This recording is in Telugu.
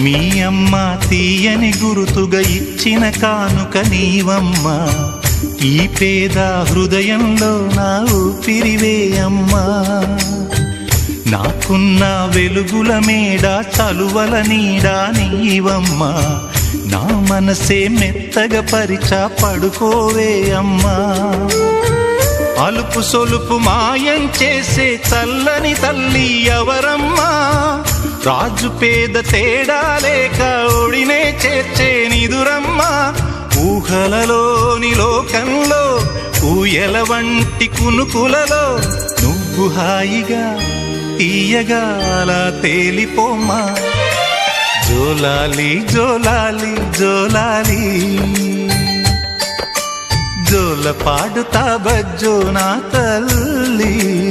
మీ అమ్మ తీయని గురుతుగా ఇచ్చిన కానుక నీవమ్మ. ఈ పేద హృదయంలో నా ఊపిరివే అమ్మా. నాకున్న వెలుగుల మేడ చలువల నీడా నీవమ్మా. నా మనసే మెత్తగా పరిచ పడుకోవే అమ్మా. అలుపు సొలుపు మాయం చేసే చల్లని తల్లి ఎవరమ్మా? రాజు పేద తేడా లేక ఒడినే చేర్చే నిదురమ్మా ఊహలలోని లోకంలో ఊయల వంటి కునుకులలో నువ్వు హాయిగా తీయగా అలా తేలిపోమ్మా. జోలాలి జోలాలి జోలాలి. జోల పాడుతా బజ్జో నా తల్లి.